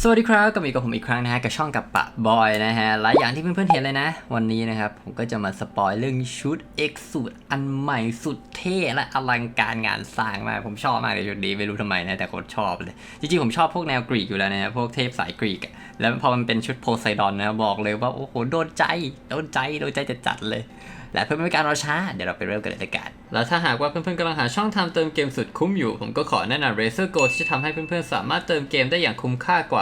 สวัสดีครับกลับมาอีกกับผมอีกครั้งนะฮะกับช่องกับปะบอยนะฮะหลายอย่างที่เพื่อนๆเห็นเลยนะ วันนี้นะครับ ผมก็จะมาสปอยเรื่องชุด X สูตรอันใหม่สุดเท่และอลังการงานสร้างมาก ผมชอบมากเลยชุดนี้ไม่รู้ทำไมนะ แต่โคตรชอบเลย จริงๆ ผมชอบพวกแนวกรีกอยู่แล้วนะพวกเทพสายกรีก แล้วพอมันเป็นชุดโพไซดอนนะบอกเลยว่า โอ้โหโดนใจโดนใจโดนใจจะจัดเลยและเพื่อไม่ให้การรอช้า เดี๋ยวเราไปเริ่มกันเลยละกันแล้วถ้าหากว่าเพื่อนๆกำลังหาช่องทางเติมเกมสุดคุ้มอยู่ ผมก็ขอแนะนำ Razer Go ที่จะทำให้เพื่อนๆสามารถเติมเกมได้อย่างคุ้มค่ากว่า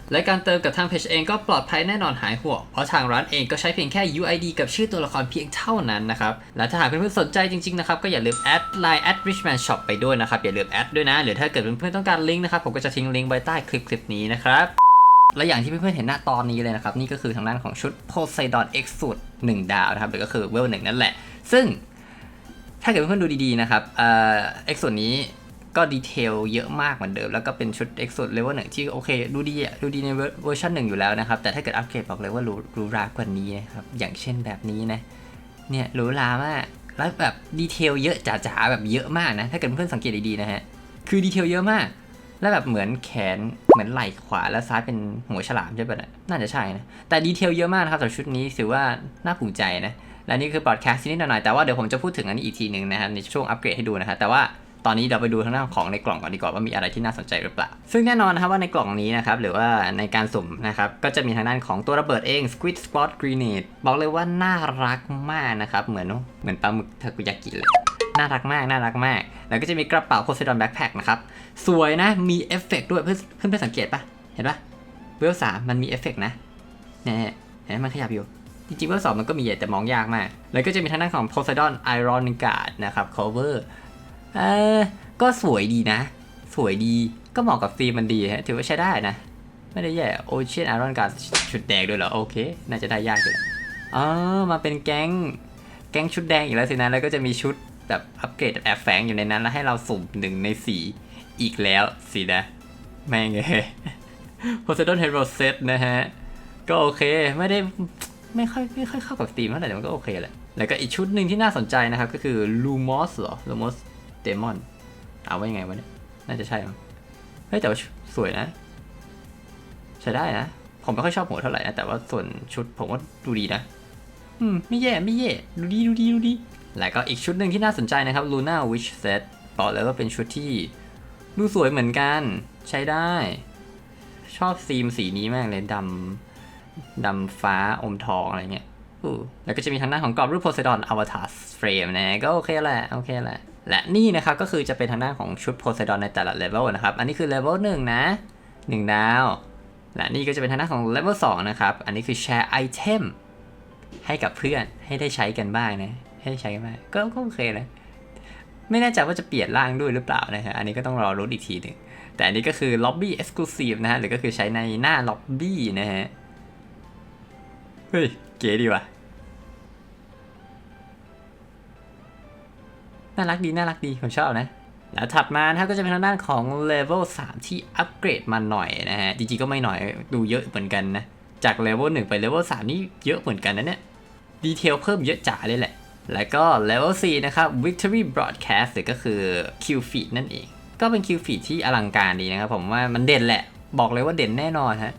และการเติมกับทางเพจเองก็ปลอดภัยแน่นอนหายห่วง เพราะทางร้านเองก็ใช้เพียงแค่ UID กับชื่อตัวละครเพียงเท่านั้นนะครับ และถ้าหากเพื่อนๆสนใจจริงๆนะครับก็อย่าลืมแอดไลน์ at richman shop ไปด้วยนะครับ อย่าลืมแอดด้วยนะ หรือถ้าเกิดเพื่อนๆต้องการลิงก์นะครับผมก็จะทิ้งลิงก์ไว้ใต้คลิปคลิปนี้นะครับและอย่างที่เพื่อนๆเห็นหน้าตอนนี้เลยนะครับ นี่ก็คือทางด้านของชุด Poseidon X สูตร1ดาวนะครับหรือก็คือเวลหนึ่งนั่นแหละ ซึ่งถ้าเกิดเพื่อนๆดูดีๆนะครับเอ่อ X ส่วนนี้ ก็ดีเทลเยอะมากเหมือนเดิม แล้วก็เป็นชุด X ส่วนเลเวลหนึ่งที่โอเค ดูดีอะดูดีในเวอร์ชันหนึ่งอยู่แล้วนะครับ แต่ถ้าเกิดอัปเกรดบอกเลยว่ารูรูหรากว่านี้นะครับ อย่างเช่นแบบนี้นะ เนี่ยรูหรามากแล้วแบบดีเทลเยอะจ๋าๆแบบเยอะมากนะ ถ้าเกิดเพื่อนสังเกตดีๆนะฮะ คือดีเทลเยอะมาก แล้วแบบเหมือนแขนเหมือนไหล่ขวาแล้วซ้ายเป็นหัวฉลามใช่ปะนี่ยน่าจะใช่นะ แต่ดีเทลเยอะมากนะครับสำหรับชุดนี้ถือว่าน่าภูมิใจนะและนี่คือบอดแคสต์นิดหน่อยแต่ว่าเดี๋ยวผมจะพูดถึงอันนี้อีกทีหนึ่งนะฮะในช่วงอัปเกรดให้ดูนะฮะแต่ว่า ตอนนี้เราไปดูทางด้านของในกล่องก่อนดีกว่าว่ามีอะไรที่น่าสนใจหรือเปล่า ซึ่งแน่นอนนะครับว่าในกล่องนี้นะครับหรือว่าในการสุ่มนะครับก็จะมีทางด้านของตัวระเบิดเอง Squid Spot Grenade บอกเลยว่าน่ารักมากนะครับเหมือนเหมือนปลาหมึกทากุยากิเลยน่ารักมาก น่ารักมาก แล้วก็จะมีกระเป๋า Poseidon Backpack นะครับ สวยนะ มีเอฟเฟกต์ด้วยเพื่อนเพื่อนสังเกตปะเห็นปะเวลสามมันมีเอฟเฟกต์นะเนี่ยเห็นมันขยับอยู่ จริงๆเวลสองมันก็มีแต่มองยากมาก แล้วก็จะมีทางด้านของ Poseidon Iron Guard นะครับ cover เออ ก็สวยดีนะ สวยดี ก็เหมาะกับธีมมันดีฮะ ถือว่าใช้ได้นะ ไม่ได้แย่ Ocean Iron Guard ชุดแดงด้วยเหรอ โอเค น่าจะได้ยากอยู่แล้วอ๋อมาเป็นแก๊ง แก๊งชุดแดงอีกแล้วสินะ แล้วก็จะมีชุดแบบอัปเกรดแอบแฝงอยู่ในนั้น แล้วให้เราสุ่มหนึ่งในสีอีกแล้วสินะ แม่งเอ้ย Poseidon Hero Set นะฮะ ก็โอเค ไม่ได้ไม่ค่อยไม่ค่อยเข้ากับธีมเท่าไหร่แต่มันก็โอเคแหละ แล้วก็อีกชุดหนึ่งที่น่าสนใจนะครับ ก็คือ Lumos เหรอ Lumos Demon เอาไว้ยังไงวะเนี่ย น่าจะใช่มั้งเฮ้ยแต่ว่าสวยนะ ใช้ได้นะ ผมไม่ค่อยชอบหัวเท่าไหร่นะ แต่ว่าส่วนชุดผมว่าดูดีนะ อืม ไม่แย่ไม่แย่ดูดีดูดีดูดีแล้วก็อีกชุดหนึ่งที่น่าสนใจนะครับ Luna Witch Set บอกเลยว่าเป็นชุดที่ดูสวยเหมือนกัน ใช้ได้ ชอบธีมสีนี้มากเลยดำดำฟ้าอมทองอะไรเงี้ยอู้แล้วก็จะมีทางด้านของกรอบรูป Poseidon Avatar Frame นะก็โอเคแหละโอเคแหละ และนี่นะครับก็คือจะเป็นทางด้านของชุด Poseidon ในแต่ละเลเวลนะครับ อันนี้คือเลเวลหนึ่งนะหนึ่งดาว และนี่ก็จะเป็นทางด้านของเลเวลสองนะครับ อันนี้คือแชร์ไอเทมให้กับเพื่อนให้ได้ใช้กันบ้างนะ ให้ได้ใช้กันบ้างก็โอเคเลยไม่แน่ใจว่าจะเปลี่ยนร่างด้วยหรือเปล่านะฮะอันนี้ก็ต้องรอรุ้นอีกทีหนึ่งแต่อันนี้ก็คือ Lobby Exclusive นะฮะหรือก็คือใช้ในหน้า Lobby นะฮะ เฮ้ย เก๋ดีว่ะ น่ารักดีน่ารักดีผมชอบนะ แล้วถัดมานะครับก็จะเป็นทางด้านของ Level 3ที่อัปเกรดมาหน่อยนะฮะ จริงๆก็ไม่หน่อยดูเยอะเหมือนกันนะ จาก Level 1ไป Level 3นี่เยอะเหมือนกันนะเนี่ย ดีเทลเพิ่มเยอะจ๋าเลยแหละ แล้วก็ Level 4นะครับ Victory Broadcast หรือก็คือ Q Feed นั่นเอง ก็เป็น Q Feed ที่อลังการดีนะครับผมว่ามันเด่นแหละ บอกเลยว่าเด่นแน่นอนฮะ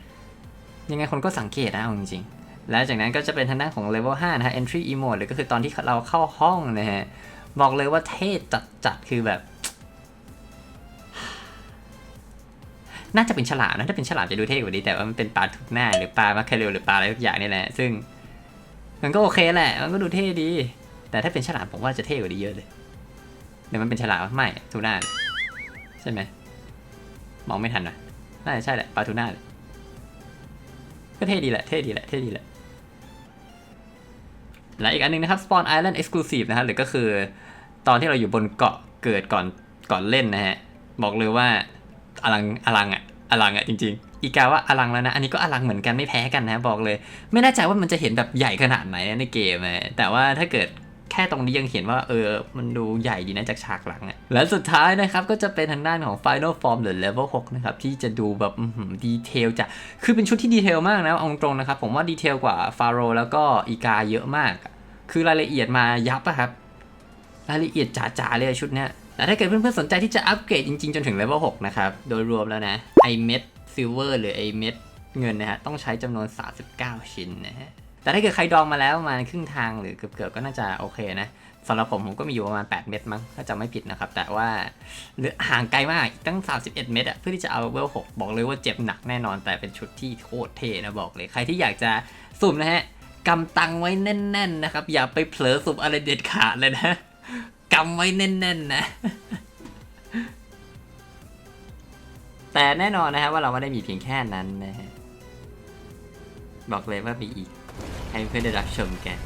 ยังไงคนก็สังเกตนะเอาจริงๆแล้วจากนั้นก็จะเป็นทางด้านของ Level 5นะฮะ Entry Emote หรือก็คือตอนที่เราเข้าห้องนะฮะ บอกเลยว่าเท่จัดๆคือแบบ น่าจะเป็นฉลามนะถ้าเป็นฉลามจะดูเท่กว่านี้แต่ว่ามันเป็นปลาทุกหน้าหรือปลามาคาเรลหรือปลาอะไรทุกอย่างนี่แหละ ซึ่ง มันก็โอเคแหละ มันก็ดูเท่ดี แต่ถ้าเป็นฉลามผมว่าจะเท่กว่านี้เยอะเลยเดี๋ยวมันเป็นฉลามไม่ทูน่าใช่ไหมมองไม่ทันนะน่าจะใช่แหละปลาทูน่าก็เท่ดีแหละเท่ดีแหละเท่ดีแหละ และอีกอันหนึงนะครับ Spawn Island Exclusive นะฮะหรือก็คือตอนที่เราอยู่บนเกาะเกิดก่อนก่อนเล่นนะฮะ บอกเลยว่าอลังอลังอะอลังอะจริง ๆ อีกาว่าอลังแล้วนะ อันนี้ก็อลังเหมือนกันไม่แพ้กันนะบอกเลย ไม่แน่ใจว่ามันจะเห็นแบบใหญ่ขนาดไหนในเกมแต่ว่าถ้าเกิดแค่ตรงนี้ยังเห็นว่าเออ มันดูใหญ่ดีนะจากฉากหลังอะและสุดท้ายนะครับก็จะเป็นทางด้านของ Final Form หรือ Level 6 นะครับ ที่จะดูแบบดีเทลจะคือเป็นชุดที่ดีเทลมากนะเอาตรงนะครับ ผมว่าดีเทลกว่าฟาโรแล้วก็อีกาเยอะมาก คือรายละเอียดมายับอะครับ รายละเอียดจ๋าๆเลยชุดเนี้ยแต่ถ้าเกิดเพื่อนๆสนใจที่จะอัปเกรดจริงๆ จนถึงเลเวล6นะครับ โดยรวมแล้วนะ ไอเม็ดซิลเวอร์หรือไอเม็ดเงินนะฮะ ต้องใช้จำนวน 39 ชิ้นนะฮะ แต่ถ้าเกิดใครดองมาแล้วมาครึ่งทางหรือเกือบๆก็น่าจะโอเคนะสำหรับผมผมก็มีอยู่ประมาณ 8 เม็ดมั้งถ้าจำไม่ผิดนะครับ แต่ว่าหลือห่างไกลมากตั้ง 31 เม็ดอะเพื่อที่จะเอาเลเวล6บอกเลยว่าเจ็บหนักแน่นอน แต่เป็นชุดที่โคตรเท่นะบอกเลย ใครที่อยากจะสุ่มนะฮะ กำตังไว้แน่น ๆ นะครับ อย่าไปเผลอสุบอะไรเด็ดขาดเลยนะกำไว้แน่น ๆ นะ แต่แน่นอนนะครับว่าเราไม่ได้มีเพียงแค่นั้นนะฮะบอกเลยว่ามีอีก ให้เพื่อนได้รับชมกัน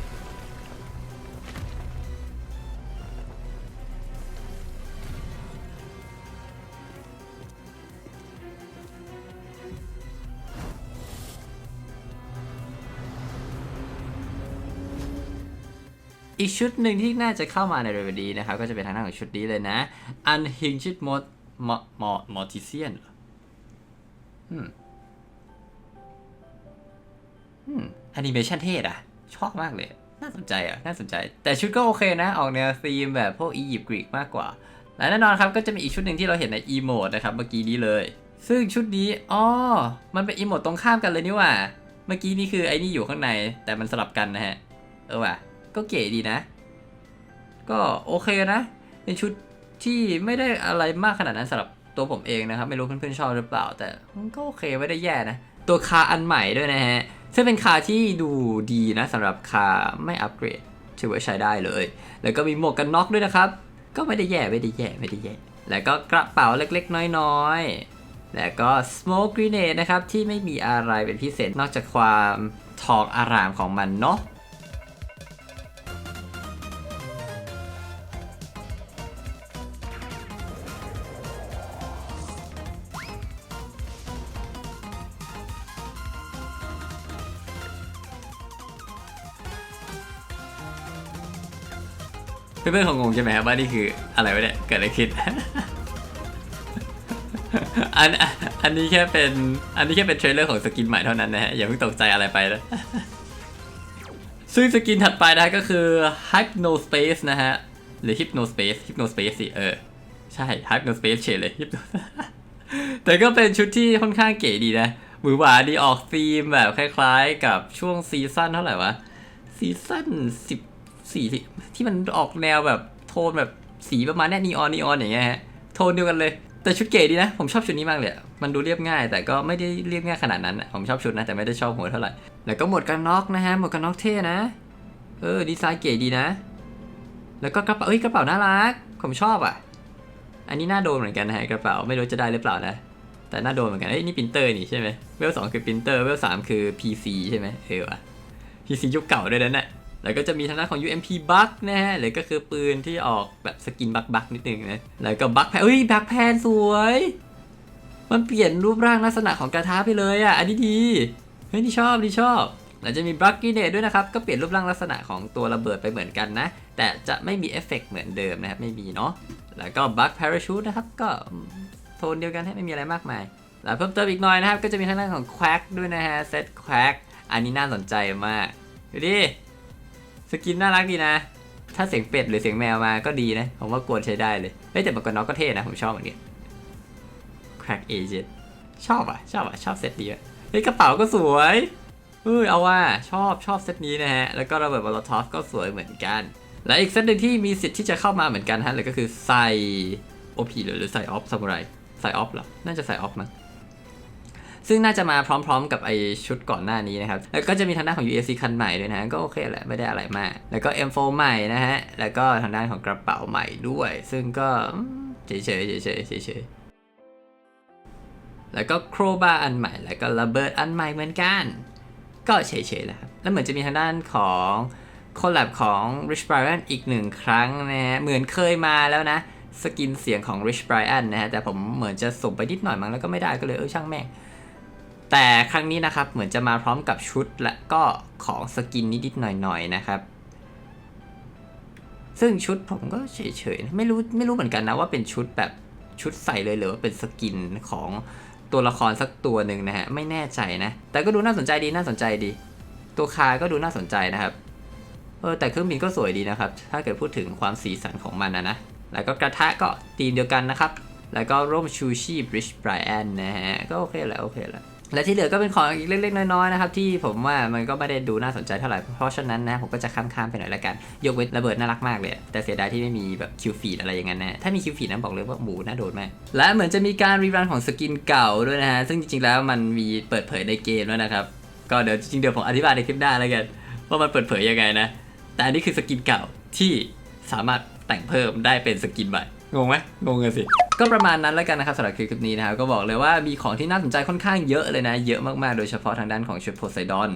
อีกชุดหนึ่งที่น่าจะเข้ามาในเร็วๆนี้นะครับ ก็จะเป็นทางด้านของชุดนี้เลยนะ Unhinged Mod Mod Mod Mortician เหรออืมอืมแอนิเมชันเท่อะชอบมากเลย น่าสนใจอะน่าสนใจ แต่ชุดก็โอเคนะ ออกแนวธีมแบบพวกอียิปต์กรีกมากกว่า และแน่นอนครับก็จะมีอีกชุดหนึ่งที่เราเห็นในอีโมดนะครับ เมื่อกี้นี้เลย ซึ่งชุดนี้อ๋อมันเป็นอีโมดตรงข้ามกันเลยนี่หว่า เมื่อกี้นี่คือไอ้นี่อยู่ข้างใน แต่มันสลับกันนะฮะ เออว่ะ ก็เก๋ดีนะ ก็โอเคนะเป็นชุดที่ไม่ได้อะไรมากขนาดนั้นสำหรับตัวผมเองนะครับ ไม่รู้เพื่อนๆชอบหรือเปล่า แต่ก็โอเคไม่ได้แย่นะ ตัวคาอันใหม่ด้วยนะฮะ ซึ่งเป็นคาที่ดูดีนะสำหรับคาไม่อัปเกรดถือว่าใช้ได้เลย แล้วก็มีหมวกกันน็อกด้วยนะครับ ก็ไม่ได้แย่ไม่ได้แย่ไม่ได้แย่ แล้วก็กระเป๋าเล็กๆ น้อยๆ แล้วก็ smoke grenade นะครับที่ไม่มีอะไรเป็นพิเศษนอกจากความทองอารามของมันเนาะ เพื่อนๆคงงงใช่ไหมครับว่านี่คืออะไรวะเนี่ย เกิดอะไรขึ้นอันอันนี้แค่เป็นอันนี้แค่เป็นเทรลเลอร์ของสกินใหม่เท่านั้นนะฮะอย่าเพิ่งตกใจอะไรไปนะซึ่งสกินถัดไปนะก็คือ Hypnospace นะฮะ หรือ Hypnospace Hypnospace สิเออ ใช่ Hypnospace เฉยเลย Hypno แต่ก็เป็นชุดที่ค่อนข้างเก๋ดีนะหมือหวาดีออกธีมแบบคล้ายๆ กับช่วงซีซั่นเท่าไหร่วะซีซั่นสิบ สีที่มันออกแนวแบบโทนแบบสีประมาณนี้นีออนนีออนอย่างเงี้ยฮะโทนเดียวกันเลย แต่ชุดเก๋ดีนะ ผมชอบชุดนี้มากเลย มันดูเรียบง่าย แต่ก็ไม่ได้เรียบง่ายขนาดนั้น ผมชอบชุดนะ แต่ไม่ได้ชอบหัวเท่าไหร่ แล้วก็หมวดกันน็อกนะฮะหมวดกันน็อกเท่นะ เออดีไซน์เก๋ดีนะ แล้วก็กระเป๋าเอ้ยกระเป๋าน่ารัก ผมชอบอะ อันนี้น่าโดนเหมือนกันนะฮะกระเป๋าไม่รู้จะได้หรือเปล่านะแต่น่าโดนเหมือนกันเอ้ยนี่ปรินเตอร์นี่ใช่ไหมเวลสองคือปรินเตอร์เวลสามคือ PC ใช่ไหมเออว่ะ PC ยุคเก่าด้วยนั่นแหละ แล้วก็จะมีทางด้านของ UMP Buck นะฮะหรือก็คือปืนที่ออกแบบสกินบักบักนิดนึงนะแล้วก็บักแพนเอ้ยบักแพนสวย มันเปลี่ยนรูปร่างลักษณะของกระทะไปเลยอะอันนี้ดีเฮ้ยนี่ชอบนี่ชอบแล้วจะมีบักกี้เนตด้วยนะครับ ก็เปลี่ยนรูปร่างลักษณะของตัวระเบิดไปเหมือนกันนะ แต่จะไม่มีเอฟเฟกต์เหมือนเดิมนะครับ ไม่มีเนาะแล้วก็บักพาราชูตนะครับ ก็โทนเดียวกันให้ไม่มีอะไรมากมาย แล้วเพิ่มเติมอีกหน่อยนะครับ ก็จะมีทางด้านของแควกด้วยนะฮะเซตแควกอันนี้น่าสนใจมากดูดิ สกินน่ารักดีนะ ถ้าเสียงเป็ดหรือเสียงแมวมาก็ดีนะ ผมว่ากวนใช้ได้เลยเฮ้ยแต่บางคนน้องก็เท่นะ ผมชอบเหมือนกัน Crack Agent ชอบอะ ชอบอะ ชอบเซตนี้อะเฮ้ยกระเป๋าก็สวยเฮ้ยเอาว่าชอบชอบเซตนี้นะฮะ แล้วก็ระเบิดบอลทอฟก็สวยเหมือนกัน และอีกเซตหนึ่งที่มีสิทธิ์ที่จะเข้ามาเหมือนกันฮะเลยก็คือไซโอพีหรือไซออฟซามูไรไซออฟเหรอ น่าจะไซออฟมั้ง ซึ่งน่าจะมาพร้อมๆ กับไอชุดก่อนหน้านี้นะครับ แล้วก็จะมีทางด้านของ UAC คันใหม่ด้วยนะ ก็โอเคแหละ ไม่ได้อะไรมาก แล้วก็ M4 ใหม่นะฮะ แล้วก็ทางด้านของกระเป๋าใหม่ด้วย ซึ่งก็เฉยๆเฉยๆเฉยๆเฉยแล้วก็โครบาอันใหม่ แล้วก็ระเบิดอันใหม่เหมือนกัน ก็เฉยๆแหละครับ แล้วเหมือนจะมีทางด้านของคอลแลบของ Rich Brian อีกหนึ่งครั้งนะฮะ เหมือนเคยมาแล้วนะ สกินเสียงของ Rich Brian นะฮะ แต่ผมเหมือนจะส่งไปนิดหน่อยมั้งแล้วก็ไม่ได้ก็เลยเออช่างแม่ง แต่ครั้งนี้นะครับเหมือนจะมาพร้อมกับชุดและก็ของสกินนิดๆหน่อยๆนะครับ ซึ่งชุดผมก็เฉยๆไม่รู้ไม่รู้เหมือนกันนะว่าเป็นชุดแบบชุดใส่เลยหรือว่าเป็นสกินของตัวละครสักตัวหนึ่งนะฮะไม่แน่ใจนะ แต่ก็ดูน่าสนใจดีน่าสนใจดี ตัวคาก็ดูน่าสนใจนะครับเออแต่เครื่องบินก็สวยดีนะครับ ถ้าเกิดพูดถึงความสีสันของมันนะนะแล้วก็กระทะก็ตีมเดียวกันนะครับ แล้วก็ร่มชูชีบริชไบรอันนะฮะก็โอเคแหละโอเคแหละ และที่เหลือก็เป็นของอีกเล็กๆน้อยๆนะครับที่ผมว่ามันก็ไม่ได้ดูน่าสนใจเท่าไหร่ เพราะฉะนั้นนะผมก็จะข้ามๆไปหน่อยละกัน ยกเว้นระเบิดน่ารักมากเลย แต่เสียดายที่ไม่มีแบบคิวฟีดอะไรอย่างนั้นนะถ้ามีคิวฟีดนะบอกเลยว่าหมูน่าโดนมาก และเหมือนจะมีการรีรันของสกินเก่าด้วยนะฮะ ซึ่งจริงๆแล้วมันมีเปิดเผยในเกมแล้วนะครับ ก็เดี๋ยวจริงๆเดี๋ยวผมอธิบายในคลิปหน้าแล้วกันว่ามันเปิดเผยยังไงนะ แต่อันนี้คือสกินเก่าที่สามารถแต่งเพิ่มได้เป็นสกินใหม่ งงไหมงงกันสิ ก็ประมาณนั้นแล้วกันนะครับสำหรับคลิปนี้นะครับก็บอกเลยว่ามีของที่น่าสนใจค่อนข้างเยอะเลยนะ เยอะมากๆ โดยเฉพาะทางด้านของชุดโพไซดอน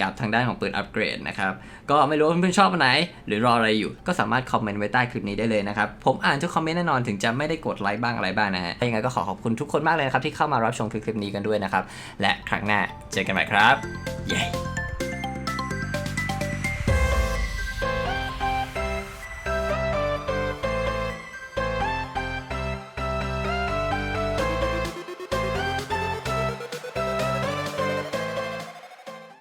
กับทางด้านของปืนอัปเกรดนะครับ ก็ไม่รู้ว่าเพื่อนๆชอบอันไหน หรือรออะไรอยู่ ก็สามารถคอมเมนต์ไว้ใต้คลิปนี้ได้เลยนะครับ ผมอ่านทุกคอมเมนต์แน่นอนถึงจะไม่ได้กดไลค์บ้างอะไรบ้างนะฮะยังไงก็ขอขอบคุณทุกคนมากเลยนะครับที่เข้ามารับชมคลิปนี้กันด้วยนะครับและครั้งหน้าเจอกันใหม่ครับเย้